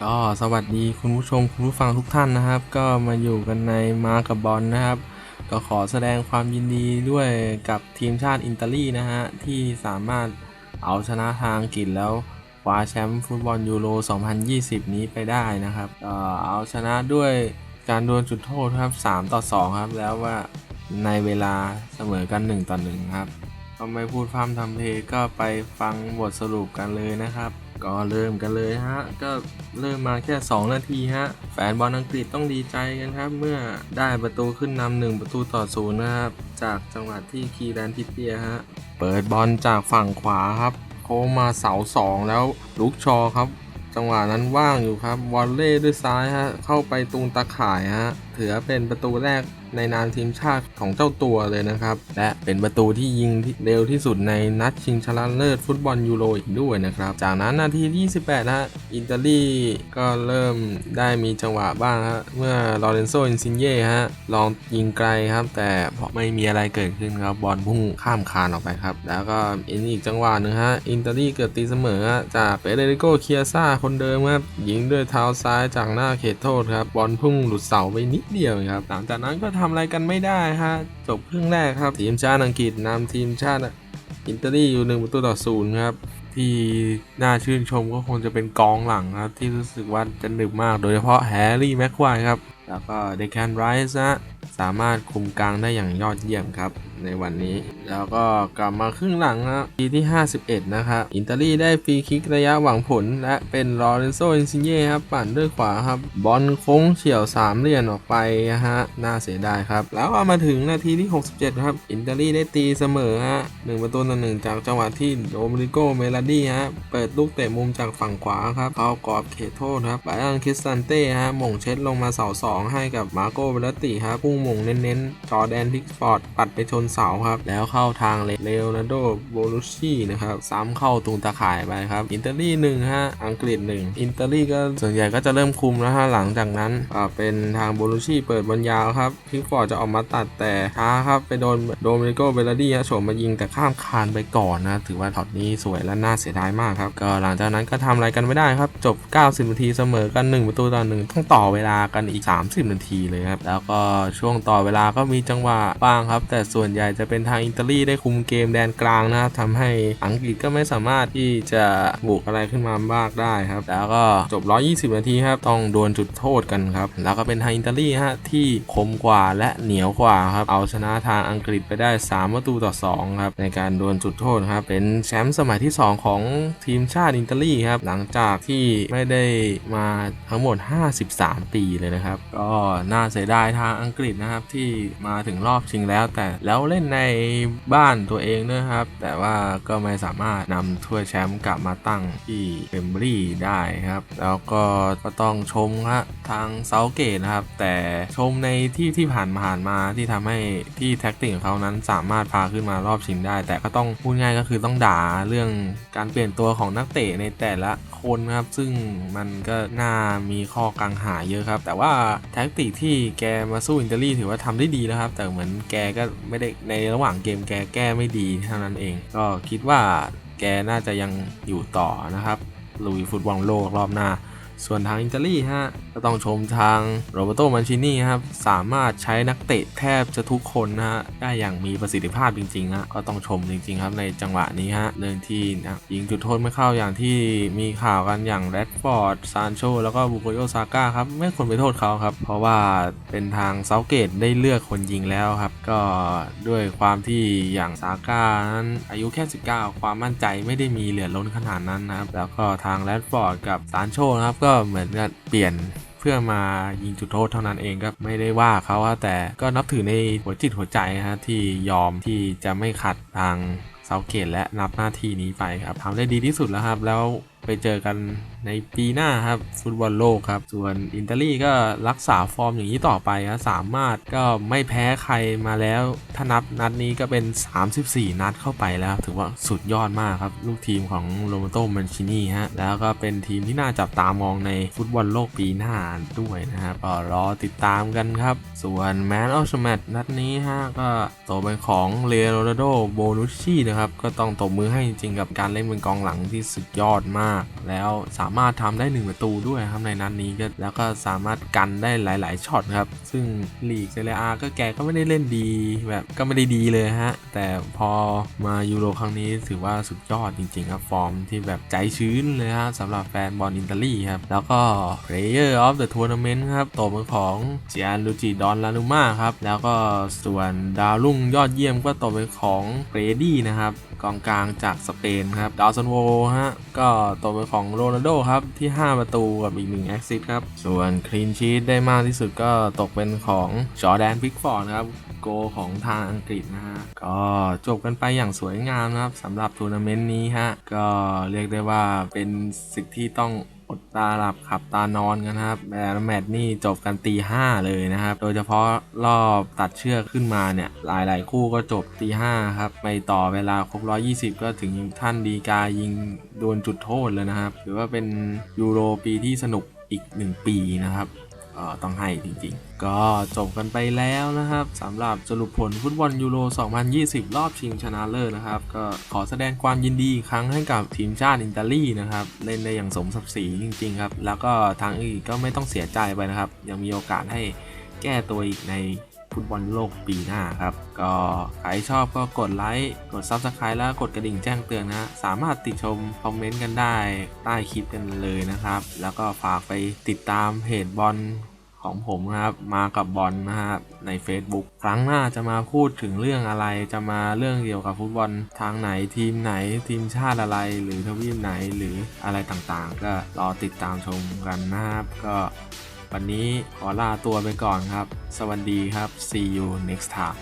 ก็สวัสดีคุณผู้ชมคุณผู้ฟังทุกท่านนะครับ ก็มาอยู่กันในมากับบอลนะครับ ก็ขอแสดงความยินดีด้วยกับทีมชาติอิตาลีนะฮะ ที่สามารถเอาชนะทางอังกฤษแล้วคว้าแชมป์ฟุตบอลยูโร 2020 นี้ไปได้นะครับเอาชนะด้วยการดวลจุดโทษครับ 3 ต่อ 2 ครับ แล้วว่าในเวลาเสมอกัน 1 ต่อ 1 ครับก็ไม่พูดพร่ำทำเพลงก็ไปฟังบทสรุปกันเลยนะครับ ก็เริ่มกันเลยฮะ ก็เริ่มมาแค่ 2 นาทีฮะ แฟนบอลอังกฤษต้องดีใจกันครับ เมื่อได้ประตูขึ้นนำหนึ่งประตูต่อศูนย์นะครับ จากจังหวะที่คีแรนทิเปียฮะ เปิดบอลจากฝั่งขวาครับ โค้งมาเสาสองแล้วลุกชอครับ จังหวะนั้นว่างอยู่ครับ วอลเล่ด้วยซ้ายฮะ เข้าไปตูนตะข่ายฮะถือเป็นประตูแรกในนามทีมชาติของเจ้าตัวเลยนะครับ และเป็นประตูที่ยิงที่เร็วที่สุดในนัดชิงชนะเลิศฟุตบอลยูโรอีกด้วยนะครับ จากนั้นนาทีที่28ฮะอิตาลีก็เริ่มได้มีจังหวะบ้างฮะเมื่อลอเรนโซอินซินเย่ฮะลองยิงไกลครับ แต่พอไม่มีอะไรเกิดขึ้นครับบอลพุ่งข้ามคานออกไปครับ แล้วก็อีกจังหวะหนึ่งฮะอิตาลีเกิดตีเสมอจากเปเรริโกเคียซ่าคนเดิมครับยิงด้วยเท้าซ้ายจากหน้าเขตโทษครับบอลพุ่งหลุดเสาไปนิดเดียวครับหลังจากนั้นก็ทำอะไรกันไม่ได้ฮะจบครึ่งแรกครับทีมชาติอังกฤษนำทีมชาติอิตาลีอยู่หนึ่งประตูต่อศูนย์ครับที่น่าชื่นชมก็คงจะเป็นกองหลังครับที่รู้สึกว่าจะหนึบมากโดยเฉพาะแฮร์รี่แม็กควายครับ แล้วก็เดค a นไรส์นะสามารถคุมกลางได้อย่างยอดเยี่ยมครับ ในวันนี้ แล้วก็กลับมาครึ่งหลังนะทีที่ 51 นะครับอิตาลีได้ฟรีคิกระยะหวังผล และเป็นลอเรนโซอินซิเย่ครับปั่นด้วยขวาครับ บอลโค้งเฉี่ยวสามเหลี่ยมออกไปนะฮะน่าเสียดายครับ แล้วก็มาถึงนาทีที่ 67 ครับ อิตาลีได้ตีเสมอฮะหนึ่งประตูต่อหนึ่งจากจังหวะที่โดมินิโกเมลาดี้ฮะเปิดลูกเตะมุมจากฝั่งขวาครับเข้ากรอบเขตโทษครับไบอันคริสตันเต้ฮะมงเช็ดลงมาเสาสองให้กับมาโกเบลติครับพุ่งมงเน้นๆจอแดนพิกฟอร์ดปัดไปชนเสาครับ แล้วเข้าทางเลโอนาร์โดโบลูชีนะครับ ซ้ำเข้าตูนตาข่ายไปครับ อินเตาลีหนึ่งฮะ อังกฤษหนึ่งอิตาลีก็ส่วนใหญ่ก็จะเริ่มคุมแล้วฮะ หลังจากนั้นอ่าเป็นทางโบลูชีเปิดบอลยาวครับพิกฟอร์ดจะออกมาตัดแต่ช้าครับ ไปโดนโดมินิโกเบลดี้ฮะโฉมมายิงแต่ข้ามคานไปก่อนนะ ถือว่าช็อตนี้สวยและน่าเสียดายมากครับ ก็หลังจากนั้นก็ทำอะไรกันไม่ได้ครับ จบ 90 นาทีเสมอกัน 1 ประตูต่อหนึ่งต้องต่อเวลากันอีก 30 นาทีเลยครับ แล้วก็ช่วงต่อเวลาก็มีจังหวะบ้างครับ แต่ส่วนใหญ่จะเป็นทางอิตาลีได้คุมเกมแดนกลางนะครับทำให้อังกฤษก็ไม่สามารถที่จะบุกอะไรขึ้นมามากได้ครับ แล้วก็จบ 120 นาทีครับ ต้องดวลจุดโทษกันครับ แล้วก็เป็นทางอิตาลีฮะที่คมกว่าและเหนียวกว่าครับ เอาชนะทางอังกฤษไปได้ 3 ประตูต่อ 2 ครับ ในการดวลจุดโทษครับ เป็นแชมป์สมัยที่ 2 ของทีมชาติอิตาลีครับ หลังจากที่ไม่ได้มาทั้งหมด 53 ปีเลยนะครับ ก็น่าเสียดายทางอังกฤษนะครับที่มาถึงรอบชิงแล้วแต่แล้วเล่นในบ้านตัวเองด้วยครับ แต่ว่าก็ไม่สามารถนำถ้วยแชมป์กลับมาตั้งที่เบมบรีได้ครับ แล้วก็ก็ต้องชมฮะทางเซาเกตนะครับ แต่ชมในที่ที่ผ่านมาผ่านมาที่ทำให้ที่แท็กติกของเขานั้นสามารถพาขึ้นมารอบชิงได้ แต่ก็ต้องพูดง่ายก็คือต้องด่าเรื่องการเปลี่ยนตัวของนักเตะในแต่ละคนครับ ซึ่งมันก็น่ามีข้อกังขาเยอะครับ แต่ว่าแท็กติกที่แกมาสู้อิตาลีถือว่าทำได้ดีนะครับ แต่เหมือนแกก็ไม่ได้ในระหว่างเกมแกแก้ไม่ดีเท่านั้นเอง ก็คิดว่าแกน่าจะยังอยู่ต่อนะครับลุยฟุตบอลโลกรอบหน้า ส่วนทางอิตาลีฮะก็ต้องชมทางโรเบโตมันชินี่ครับสามารถใช้นักเตะแทบจะทุกคนนะฮะได้อย่างมีประสิทธิภาพจริงๆฮะก็ต้องชมจริงๆครับในจังหวะนี้ฮะเรื่องที่นะยิงจุดโทษไม่เข้าอย่างที่มีข่าวกันอย่างแรดฟอร์ดซานโชแล้วก็บุโกโยซาก้าครับไม่ควรไปโทษเขาครับ เพราะว่าเป็นทางเซาเกตได้เลือกคนยิงแล้วครับ ก็ด้วยความที่อย่างซาก้านั้นอายุแค่ 19 ความมั่นใจไม่ได้มีเหลือล้นขนาดนั้นนะครับแล้วก็ทางแรดฟอร์ดกับซานโชนะครับก็เหมือนกับเปลี่ยนเพื่อมายิงจุดโทษเท่านั้นเองก็ไม่ได้ว่าเขาแต่ก็นับถือในหัวจิตหัวใจฮะที่ยอมที่จะไม่ขัดทางเซาเกตและรับหน้าที่นี้ไปครับทำได้ดีที่สุดแล้วครับแล้ว ไปเจอกันในปีหน้าครับฟุตบอลโลกครับ ส่วนอิตาลีก็รักษาฟอร์มอย่างนี้ต่อไปครับสามารถก็ไม่แพ้ใครมาแล้ว ถ้านับนัดนี้ก็เป็น 34 นัดเข้าไปแล้ว ถือว่าสุดยอดมากครับ ลูกทีมของโรเบโตมันชินีฮะ แล้วก็เป็นทีมที่น่าจับตามองในฟุตบอลโลกปีหน้าด้วยนะครับก็รอติดตามกันครับ ส่วนแมนออฟแมตนัดนี้ฮะก็ตกเป็นของเลโอนาร์โดโบนุชชีนะครับก็ต้องตบมือให้จริงๆกับการเล่นเป็นกองหลังที่สุดยอดมากแล้วสามารถทำได้ 1 ประตูด้วยครับในนัดนี้ก็แล้วก็สามารถกันได้หลาย ๆช็อตครับ ซึ่งลีกเซเรียอาก็แกก็ไม่ได้เล่นดีแบบก็ไม่ได้ดีเลยฮะ แต่พอมายูโรครั้งนี้ถือว่าสุดยอดจริง ๆ ครับฟอร์มที่แบบใจชื้นเลยฮะสำหรับแฟนบอลอิตาลีครับ แล้วก็ Player of the Tournament ครับตกเป็นของเจียนลูจิดอนลานูมาครับ แล้วก็ส่วนดาวรุ่งยอดเยี่ยมก็ตกเป็นของเ r รดี้นะครับ กองกลางจากสเปนครับดาวซันโวฮะก็ตกเป็นของโรนัลโดครับที่ 5 ประตูกับอีก1แอคซิสครับส่วนคลีนชีตได้มากที่สุดก็ตกเป็นของจอแดนพิกฟอร์ดครับโกของทางอังกฤษนะฮะก็จบกันไปอย่างสวยงามนะครับสำหรับทัวร์นาเมนต์นี้ฮะก็เรียกได้ว่าเป็นสิ่งที่ต้อง อดตาหลับขับตานอนกันนะครับแต่ละแมตช์นี่จบกันตีห้าเลยนะครับ โดยเฉพาะรอบตัดเชือกขึ้นมาเนี่ย หลายๆ คู่ก็จบตีห้าครับไปต่อเวลาครบ 120 ก็ถึงท่านดีกายิงโดนจุดโทษเลยนะครับ ถือว่าเป็นยูโรปีที่สนุกอีก 1 ปีนะครับ ต้องให้จริงๆ ก็จบกันไปแล้วนะครับสำหรับสรุปผลฟุตบอลยูโร 2020 รอบชิงชนะเลิศนะครับ ก็ขอแสดงความยินดีครั้งให้กับทีมชาติอิตาลีนะครับ เล่นได้อย่างสมศักดิ์ศรีจริงๆครับ แล้วก็ทางอื่นก็ไม่ต้องเสียใจไปนะครับ ยังมีโอกาสให้แก้ตัวอีกใน ฟุตบอลโลกปีหน้าครับ ก็ใครชอบก็กดไลค์ กด Subscribe แล้วกดกระดิ่งแจ้งเตือนนะสามารถติดชมคอมเมนต์กันได้ใต้คลิปกันเลยนะครับ แล้วก็ฝากไปติดตามเพจบอลของผมนะครับมากับบอลนะครับใน Facebook ครั้งหน้าจะมาพูดถึงเรื่องอะไรจะมาเรื่องเกี่ยวกับฟุตบอลทางไหนทีมไหนทีมชาติอะไร หรือทวีปไหนหรืออะไรต่างๆ ก็รอติดตามชมกันนะครับก็ วันนี้ขอลาตัวไปก่อนครับ สวัสดีครับ see you next time